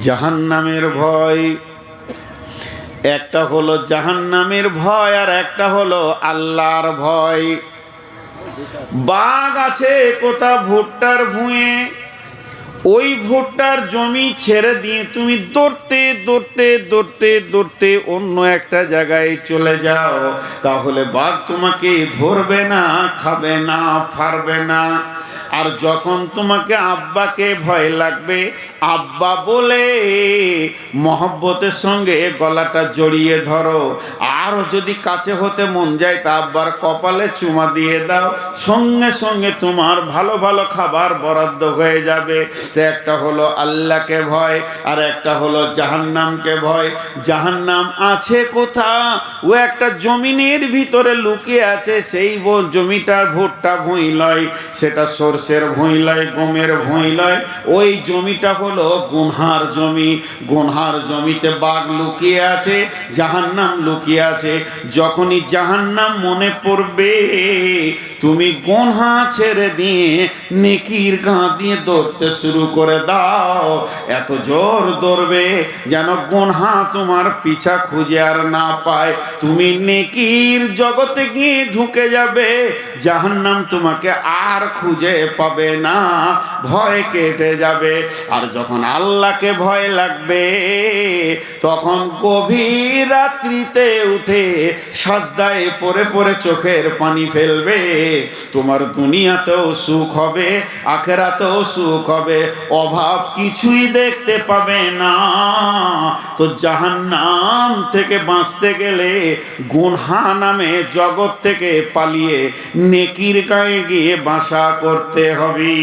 জাহান্নামের ভয়। একটা হলো জাহান্নামের ভয় আর একটা হলো আল্লাহর ভয়। বাঘ আছে কোথা ভুট্টার ভুঁয়ে। ওই ভুট্টার জমি ছেড়ে দিয়ে তুমি দৌড়তে দৌড়তে দৌড়তে দৌড়তে অন্য একটা জায়গায় চলে যাও। তাহলে বাঘ তোমাকে ধরবে না, খাবে না ফারবে না। আর যখন তোমাকে আব্বাকে ভয় লাগবে, আব্বা বলে, মহব্বতের সঙ্গে গলাটা জড়িয়ে ধরো। আরও যদি কাছে হতে মন যায়, তা আব্বার কপালে চুমা দিয়ে দাও। সঙ্গে সঙ্গে তোমার ভালো ভালো খাবার বরাদ্দ হয়ে যাবে। তো একটা হলো আল্লাহকে ভয়, আর একটা হলো জাহান্নামকে ভয়। জাহান্নাম আছে কোথা ও একটা জমিনের ভিতরে লুকিয়ে আছে, সেই জমিটার ভুট্টা ভুঁই লয় সেটা সর্ষের ভুঁই লয় গমের ভুঁই লয় ওই জমিটা হলো গুনহার জমি। গুনহার জমিতে বাঘ লুকিয়ে আছে, জাহান্নাম লুকিয়ে আছে। যখনই জাহান্নাম মনে পড়বে, তুমি গোনহা ছেড়ে দিয়ে নেকির গা দিয়ে দৌড়তে শুরু করে দাও। এত জোর দৌড়বে যেন গোনহা তোমার পিছা খুঁজে আর না পায়। তুমি নেকির জগতে গিয়ে ঢুকে যাবে, জাহান্নাম তোমাকে আর খুঁজে পাবে না, ভয় কেটে যাবে। আর যখন আল্লাহকে ভয় লাগবে, তখন গভীর রাত্রিতে উঠে সাজদায় পরে পরে চোখের পানি ফেলবে। তোমার দুনিয়াতেও সুখ হবে, আখেরাতেও সুখ হবে। অভাব কিছুই দেখতে পাবে না। তো জাহান্নাম থেকে বাঁচতে গেলে গুনহা নামে জগৎ থেকে পালিয়ে নেকির গায়ে গিয়ে বাসা করতে হবে।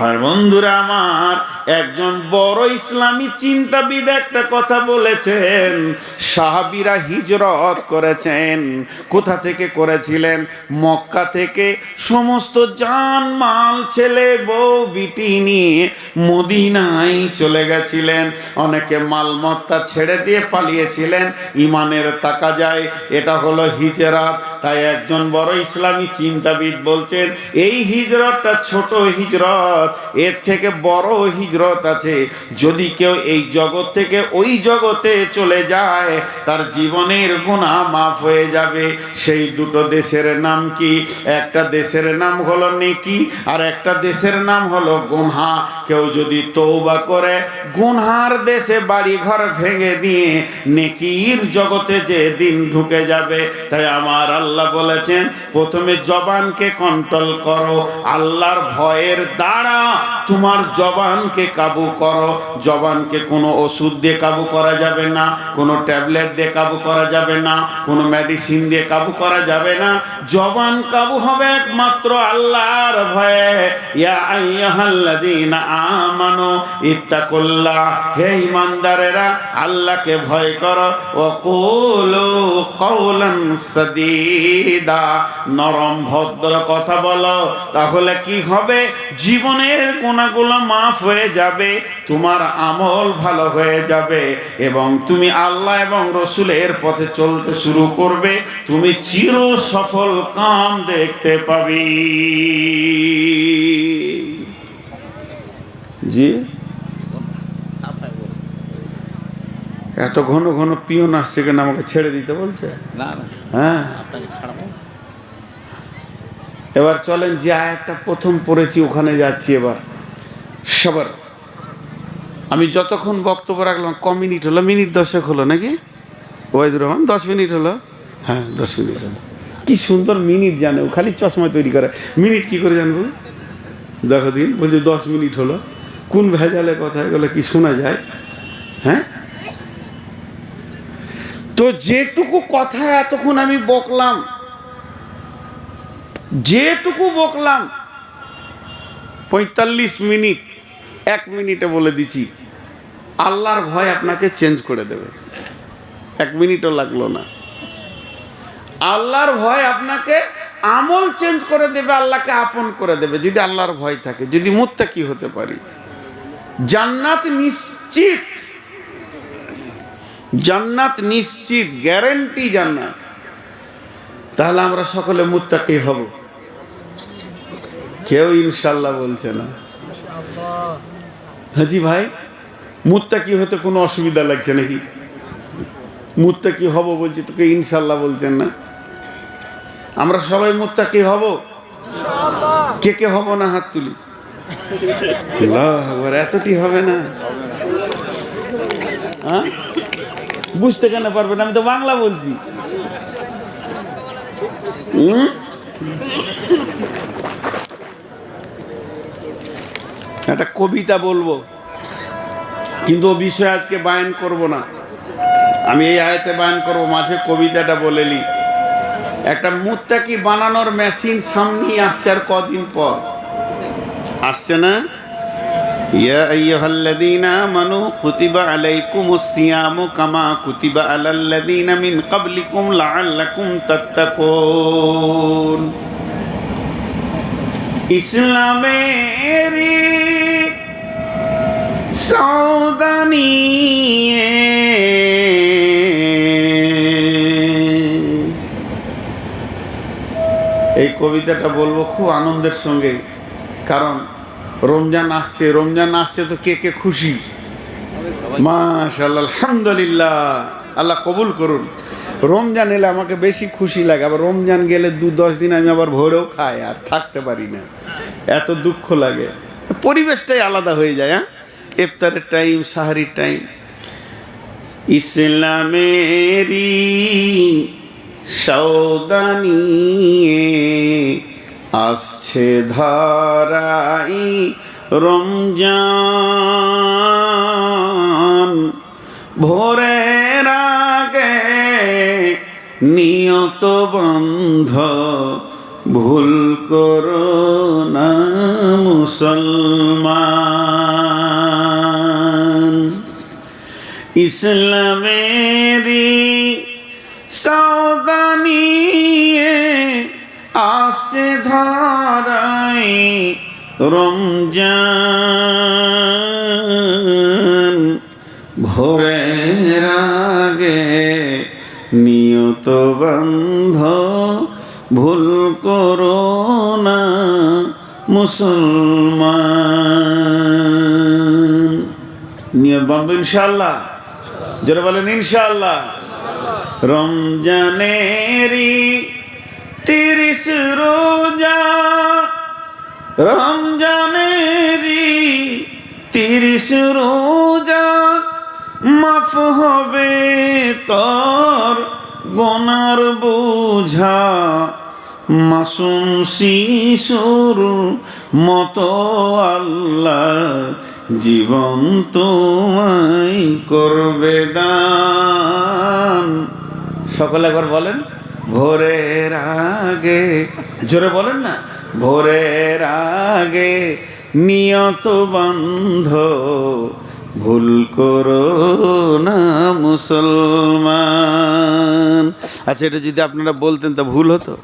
আর বন্ধুরা আমার একজন বড় ইসলামী চিন্তাবিদ একটা কথা বলেছেন। সাহাবিরা হিজরত করেছেন। কোথা থেকে করেছিলেন? মক্কা থেকে। সমস্ত জান মাল ছেলে, বউ, বিটি নিয়ে মদিনায় চলে গেছিলেন। অনেকে মালমত্তা ছেড়ে দিয়ে পালিয়েছিলেন। ইমানের তাকা যায় এটা হলো হিজরত। তাই একজন বড় ইসলামী চিন্তাবিদ বলছেন, এই হিজরতটা ছোট হিজরত। এর থেকে বড় হিজরত আছে। যদি কেউ এই জগৎ থেকে ওই জগতে চলে যায়, তার জীবনের গুণা মাফ হয়ে যাবে। সেই দুটো দেশের নাম কি? একটা দেশের নাম হলো নেকি, আর একটা দেশের নাম হলো গুনহা। কেউ যদি তৌবা করে, গুনহার দেশে বাড়ি ঘর ভেঙে দিয়ে নেকির জগতে যে দিন ঢুকে যাবে। তাই আমার আল্লাহ বলেছেন, প্রথমে জবানকে কন্ট্রোল করো। আল্লাহর ভয়ের দ্বারা তোমার জবানকে কাবু করো। জবানকে কোনো ওষুধ দিয়ে কাবু করা যাবে না, কোনো ট্যাবলেট দিয়ে কাবু করা যাবে না, কোনো মেডিসিন দিয়ে কাবু করা যাবে না। জবান কাবু হবে একমাত্র আল্লাহর ভয়ে। ইয়া আইয়ুহাল্লাযীনা আমানু ইত্তাকুল্লাহ। হে ঈমানদারেরা, আল্লাহকে ভয় করো। ও কুলু কওলান সাদীদা। নরম ভদ্র কথা বলো, তাহলে কি হবে? জীবনের কোনাগুলো মাফ হয়ে যাবে তোমার আমল ভালো হয়ে যাবে এবং তুমি আল্লাহ এবং রসুলের পথে চলতে শুরু করবে তুমি চির সফল কাম দেখতে পাবি। জি? এত ঘন ঘন পিয়ন আসছে কেন আমাকে ছেড়ে দিতে বলছে? না হ্যাঁ? এবার চলেন যে আয়াতটা প্রথম পড়েছি ওখানে যাচ্ছি এবার। সবার আমি যতক্ষণ বক্তব্য রাখলাম, ক মিনিট হলো? মিনিট দশেক হলো নাকি? ওয়াইদুর রহমান, দশ মিনিট হলো? হ্যাঁ দশ মিনিট হলো। কি সুন্দর মিনিট জানে ও, খালি চশমা তৈরি করে। মিনিট কি করে জানব? দেখো দিন, বলছে দশ মিনিট হলো। কোন ভেজালে কথা এগুলো কি শোনা যায়? হ্যাঁ? তো যেটুকু কথা এতক্ষণ আমি বকলাম, যেটুকু বকলাম, পঁয়তাল্লিশ মিনিট, এক মিনিটে বলে দিছি আল্লাহর ভয় আপনাকে চেঞ্জ করে দেবে। এক মিনিটও লাগল না। আল্লাহর ভয় আপনাকে আমল চেঞ্জ করে দেবে, আল্লাহকে আপন করে দেবে, যদি আল্লাহর ভয় থাকে। যদি মুত্তা কি হতে পারি। জান্নাত নিশ্চিত। জান্নাত নিশ্চিত গ্যারেন্টি জান্নাত। তাহলে আমরা সকলে মুত্তাকি হব। কেউ ইনশাল্লাহ বলছে না। হাজি ভাই মুত্তা কি হতে কোনো অসুবিধা লাগছে নাকি? মুত্তা কি হব বলছি, তোকে ইনশাল্লাহ বলছেন না। আমরা সবাই মুত্তা কি হব? কে কে হব না হাত তুলি? এতটি হবে না? বুঝতে কেন পারবেন? আমি তো বাংলা বলছি? একটা কবিতা বলব। কিন্তু ও বিষয়ে আজকে বায়ন করব না। আমি এই আয়তে বায়ন করব, মাঝে কবিতাটা বলেলি একটা মুত্তাকি বানানোর মেশিন সামনে আসছে আর কদিন পর। আসছে না? ইয়া সিয়ামু কামা কুতিবা মিন ইসলামেরি সাউদানিয়ে এই কবিতাটা বলব খুব আনন্দের সঙ্গে, কারণ রমজান আসছে রমজান আসছে তো কে কে খুশি? মাশাল্লাহ আলহামদুলিল্লাহ, আল্লাহ কবুল করুন। রমজান এলে আমাকে বেশি খুশি লাগে, আবার রমজান গেলে দু দশ দিন আমি আবার ভোরেও খাই, আর থাকতে পারি না। এত দুঃখ লাগে। পরিবেশটাই আলাদা হয়ে যায় হ্যাঁ? ইফতারের টাইম, সাহারির টাইম। ইসলামেরি সৌদানিয়ে আসছে ধরাই রমজান। ভোরের আগে নিয়ত বন্ধ, ভুল করো না মুসলমান। ইসলামেরি সাউদানিয়ে আসছে ধারাই রমজান। ভোরের আগে নিয়ত বন্ধ, ভুল করো না মুসলমান। নিয়ত বন্ধ ইনশাল্লাহ যারা বলেন ইনশাল্লাহ রমজানেরি তিরিশ রোজা রমজানেরি তিরিশ রোজা মাফ হবে তোর গোনার বোঝা। মাসুম শিশুর মতো আল্লাহ জীবন তোমায় করবে দান। সকলে একবার বলেন, ভোরের আগে, জোরে বলেন না, ভোরের আগে নিয়ত বন্ধ, ভুল করো না মুসলমান। আচ্ছা এটা যদি আপনারা বলতেন, তা ভুল হতো?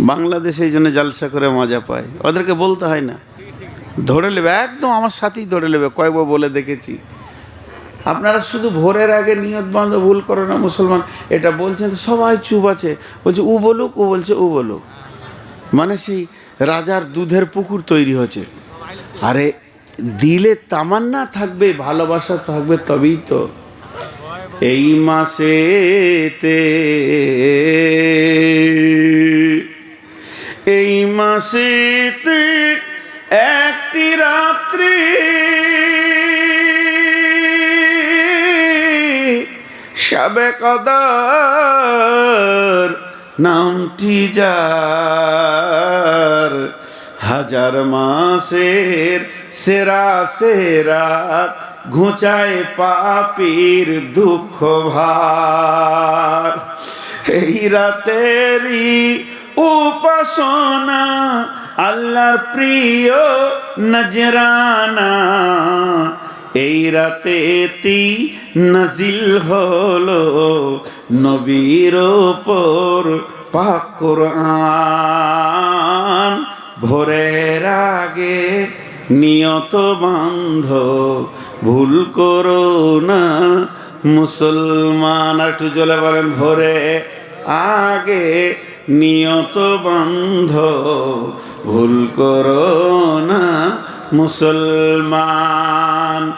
বাংলাদেশে এই জন্য জালসা করে মজা পায়। ওদেরকে বলতে হয় না। ধরে নেবে, একদম আমার সাথেই ধরে নেবে কয়েকবার বলে দেখেছি। আপনারা শুধু ভোরের আগে নিয়ত বন্ধ ভুল করো না মুসলমান। এটা বলছেন সবাই চুপ আছে। বলছে, উ বলুক ও বলছে ও বলুক। মানে সেই রাজার দুধের পুকুর তৈরি হচ্ছে আরে, দিলে তামান্না থাকবে, ভালোবাসা থাকবে, তবেই তো। এই মাসেতে এই মাসেতে একটি রাত্রি। সবে কদর নামটি যার। হাজার মাসের সেরা সেরা ঘুচায় পাপির দুঃখ ভার। এই রাতেরই উপাসনা আল্লাহর প্রিয় নজরানা, এই রাতেতি নাজিল হলো নবীর ওপর পাক কোরআন। ভোরের আগে নিয়ত বান্ধ, ভুল করো না মুসলমান। একটু জলে বলেন, ভোরে আগে নিয়ত বন্ধ ভুল করো না মুসলমান।